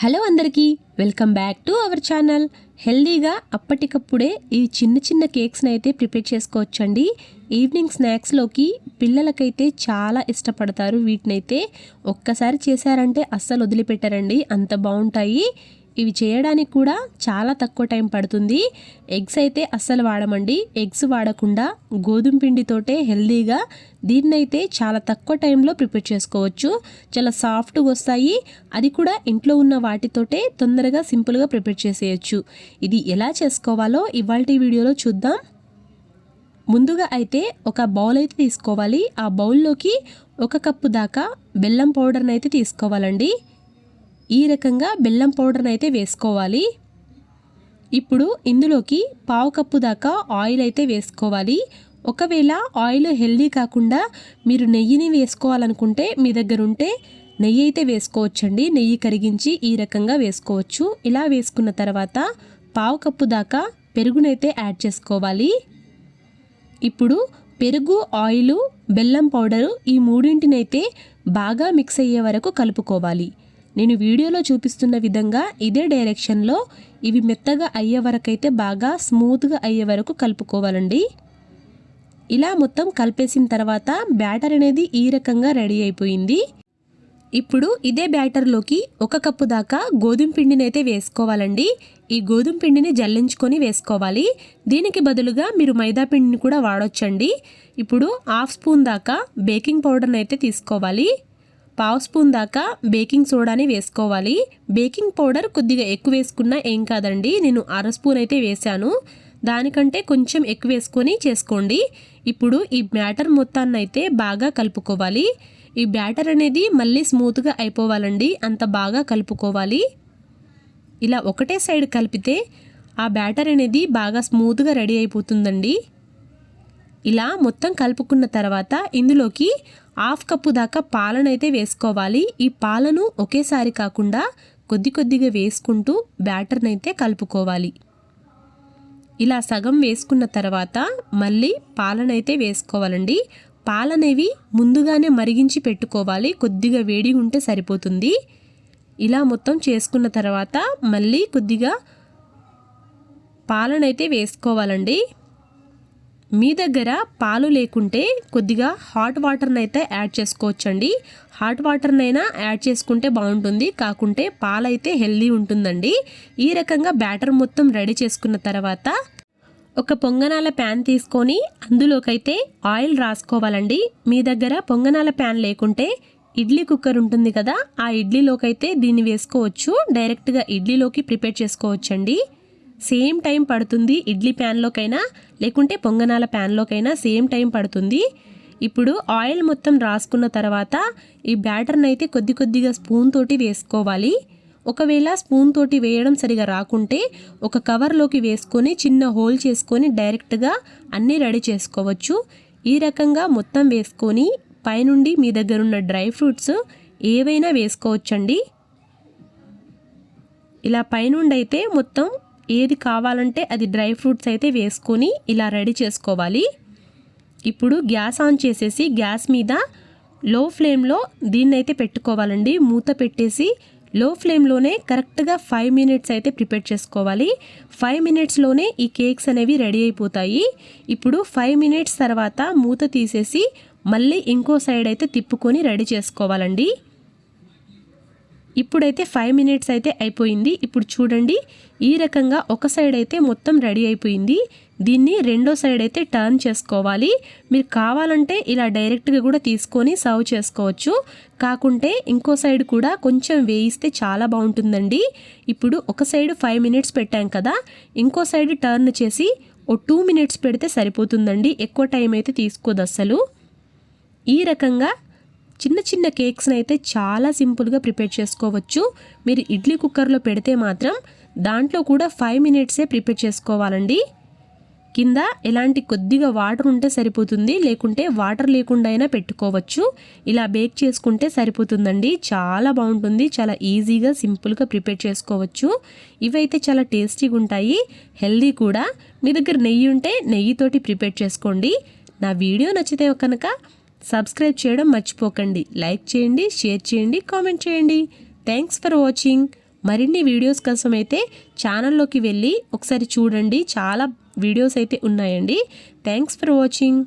Hello అందరికీ welcome back to our channel. హెల్దీగా అప్పటికప్పుడే ఈ చిన్న చిన్న కేక్స్ని అయితే ప్రిపేర్ చేసుకోవచ్చండి. ఈవినింగ్ స్నాక్స్లోకి పిల్లలకైతే చాలా ఇష్టపడతారు. వీటినైతే ఒక్కసారి చేశారంటే అస్సలు వదిలిపెట్టారండి. అంత బాగుంటాయి. ఇవి చేయడానికి కూడా చాలా తక్కువ టైం పడుతుంది. ఎగ్స్ అయితే అస్సలు వాడమండి. ఎగ్స్ వాడకుండా గోధుమ పిండితోటే హెల్దీగా దీన్నైతే చాలా తక్కువ టైంలో ప్రిపేర్ చేసుకోవచ్చు. చాలా సాఫ్ట్గా వస్తాయి. అది కూడా ఇంట్లో ఉన్న వాటితోటే తొందరగా సింపుల్గా ప్రిపేర్ చేసేయచ్చు. ఇది ఎలా చేసుకోవాలో ఇవాళ వీడియోలో చూద్దాం. ముందుగా అయితే ఒక బౌల్ అయితే తీసుకోవాలి. ఆ బౌల్లోకి ఒక కప్పు దాకా బెల్లం పౌడర్ని అయితే తీసుకోవాలండి. ఈ రకంగా బెల్లం పౌడర్ని అయితే వేసుకోవాలి. ఇప్పుడు ఇందులోకి పావు కప్పు దాకా ఆయిల్ అయితే వేసుకోవాలి. ఒకవేళ ఆయిల్ హెల్దీ కాకుండా మీరు నెయ్యిని వేసుకోవాలనుకుంటే మీ దగ్గర ఉంటే నెయ్యి అయితే వేసుకోవచ్చండి. నెయ్యి కరిగించి ఈ రకంగా వేసుకోవచ్చు. ఇలా వేసుకున్న తర్వాత పావు కప్పు దాకా పెరుగునైతే యాడ్ చేసుకోవాలి. ఇప్పుడు పెరుగు ఆయిల్ బెల్లం పౌడరు ఈ మూడింటినైతే బాగా మిక్స్ అయ్యే వరకు కలుపుకోవాలి. నేను వీడియోలో చూపిస్తున్న విధంగా ఇదే డైరెక్షన్లో ఇవి మెత్తగా అయ్యే వరకైతే బాగా స్మూత్గా అయ్యే వరకు కలుపుకోవాలండి. ఇలా మొత్తం కలిపేసిన తర్వాత బ్యాటర్ అనేది ఈ రకంగా రెడీ అయిపోయింది. ఇప్పుడు ఇదే బ్యాటర్లోకి ఒక కప్పు దాకా గోధుమ పిండిని అయితే వేసుకోవాలండి. ఈ గోధుమ పిండిని జల్లించుకొని వేసుకోవాలి. దీనికి బదులుగా మీరు మైదా పిండిని కూడా వాడొచ్చండి. ఇప్పుడు హాఫ్ స్పూన్ దాకా బేకింగ్ పౌడర్ని అయితే తీసుకోవాలి. పావు స్పూన్ దాకా బేకింగ్ సోడాని వేసుకోవాలి. బేకింగ్ పౌడర్ కొద్దిగా ఎక్కువ వేసుకున్నా ఏం కాదండి నేను అర స్పూన్ అయితే వేశాను. దానికంటే కొంచెం ఎక్కువ వేసుకొని చేసుకోండి. ఇప్పుడు ఈ బ్యాటర్ మొత్తాన్ని అయితే బాగా కలుపుకోవాలి. ఈ బ్యాటర్ అనేది మళ్ళీ స్మూత్గా అయిపోవాలండి అంత బాగా కలుపుకోవాలి. ఇలా ఒకటే సైడ్ కలిపితే ఆ బ్యాటర్ అనేది బాగా స్మూత్గా రెడీ అయిపోతుందండి. ఇలా మొత్తం కలుపుకున్న తర్వాత ఇందులోకి హాఫ్ కప్పు దాకా పాలనైతే వేసుకోవాలి. ఈ పాలను ఒకేసారి కాకుండా కొద్ది కొద్దిగా వేసుకుంటూ బ్యాటర్నైతే కలుపుకోవాలి. ఇలా సగం వేసుకున్న తర్వాత మళ్ళీ పాలనైతే వేసుకోవాలండి. పాలనేవి ముందుగానే మరిగించి పెట్టుకోవాలి. కొద్దిగా వేడి ఉంటే సరిపోతుంది. ఇలా మొత్తం చేసుకున్న తర్వాత మళ్ళీ కొద్దిగా పాలనైతే వేసుకోవాలండి. మీ దగ్గర పాలు లేకుంటే కొద్దిగా హాట్ వాటర్ని అయితే యాడ్ చేసుకోవచ్చండి. హాట్ వాటర్నైనా యాడ్ చేసుకుంటే బాగుంటుంది. కాకుంటే పాలైతే హెల్దీ ఉంటుందండి. ఈ రకంగా బ్యాటర్ మొత్తం రెడీ చేసుకున్న తర్వాత ఒక పొంగనాల ప్యాన్ తీసుకొని అందులోకైతే ఆయిల్ రాసుకోవాలండి. మీ దగ్గర పొంగనాల ప్యాన్ లేకుంటే ఇడ్లీ కుక్కర్ ఉంటుంది కదా ఆ ఇడ్లీలోకైతే దీన్ని వేసుకోవచ్చు. డైరెక్ట్గా ఇడ్లీలోకి ప్రిపేర్ చేసుకోవచ్చండి. సేమ్ టైం పడుతుంది ఇడ్లీ ప్యాన్లోకైనా లేకుంటే పొంగనాల ప్యాన్లోకైనా సేమ్ టైం పడుతుంది. ఇప్పుడు ఆయిల్ మొత్తం రాసుకున్న తర్వాత ఈ బ్యాటర్ని అయితే కొద్ది కొద్దిగా స్పూన్ తోటి వేసుకోవాలి. ఒకవేళ స్పూన్ తోటి వేయడం సరిగా రాకుంటే ఒక కవర్లోకి వేసుకొని చిన్న హోల్ చేసుకొని డైరెక్ట్గా అన్నీ రెడీ చేసుకోవచ్చు. ఈ రకంగా మొత్తం వేసుకొని పైనుండి మీ దగ్గర ఉన్న డ్రై ఫ్రూట్స్ ఏవైనా వేసుకోవచ్చండి. ఇలా పైనుండి అయితే మొత్తం ఏది కావాలంటే అది డ్రై ఫ్రూట్స్ అయితే వేసుకొని ఇలా రెడీ చేసుకోవాలి. ఇప్పుడు గ్యాస్ ఆన్ చేసేసి గ్యాస్ మీద లో ఫ్లేమ్లో దీన్ని అయితే పెట్టుకోవాలండి. మూత పెట్టేసి లో ఫ్లేమ్లోనే కరెక్ట్గా ఫైవ్ మినిట్స్ అయితే ప్రిపేర్ చేసుకోవాలి. ఫైవ్ మినిట్స్లోనే ఈ కేక్స్ అనేవి రెడీ అయిపోతాయి. ఇప్పుడు ఫైవ్ మినిట్స్ తర్వాత మూత తీసేసి మళ్ళీ ఇంకో సైడ్ అయితే తిప్పుకొని రెడీ చేసుకోవాలండి. ఇప్పుడైతే ఫైవ్ మినిట్స్ అయితే అయిపోయింది. ఇప్పుడు చూడండి ఈ రకంగా ఒక సైడ్ అయితే మొత్తం రెడీ అయిపోయింది. దీన్ని రెండో సైడ్ అయితే టర్న్ చేసుకోవాలి. మీరు కావాలంటే ఇలా డైరెక్ట్గా కూడా తీసుకొని సర్వ్ చేసుకోవచ్చు. కాకుంటే ఇంకో సైడ్ కూడా కొంచెం వేయిస్తే చాలా బాగుంటుందండి. ఇప్పుడు ఒక సైడ్ ఫైవ్ మినిట్స్ పెట్టాం కదా ఇంకో సైడ్ టర్న్ చేసి ఓ టూ మినిట్స్ పెడితే సరిపోతుందండి. ఎక్కువ టైం అయితే తీసుకోదు అస్సలు. ఈ రకంగా చిన్న చిన్న కేక్స్ని అయితే చాలా సింపుల్గా ప్రిపేర్ చేసుకోవచ్చు. మీరు ఇడ్లీ కుక్కర్లో పెడితే మాత్రం దాంట్లో కూడా ఫైవ్ మినిట్సే ప్రిపేర్ చేసుకోవాలండి. కింద ఎలాంటి కొద్దిగా వాటర్ ఉంటే సరిపోతుంది లేకుంటే వాటర్ లేకుండా అయినా పెట్టుకోవచ్చు. ఇలా బేక్ చేసుకుంటే సరిపోతుందండి. చాలా బాగుంటుంది. చాలా ఈజీగా సింపుల్గా ప్రిపేర్ చేసుకోవచ్చు. ఇవైతే చాలా టేస్టీగా ఉంటాయి. హెల్దీ కూడా. మీ దగ్గర నెయ్యి ఉంటే నెయ్యితోటి ప్రిపేర్ చేసుకోండి. నా వీడియో నచ్చితే కనుక సబ్స్క్రైబ్ చేయడం మర్చిపోకండి. లైక్ చేయండి షేర్ చేయండి కామెంట్ చేయండి. థ్యాంక్స్ ఫర్ వాచింగ్ మరిన్ని వీడియోస్ కోసం అయితే ఛానల్లోకి వెళ్ళి ఒకసారి చూడండి. చాలా వీడియోస్ అయితే ఉన్నాయండి. Thanks for watching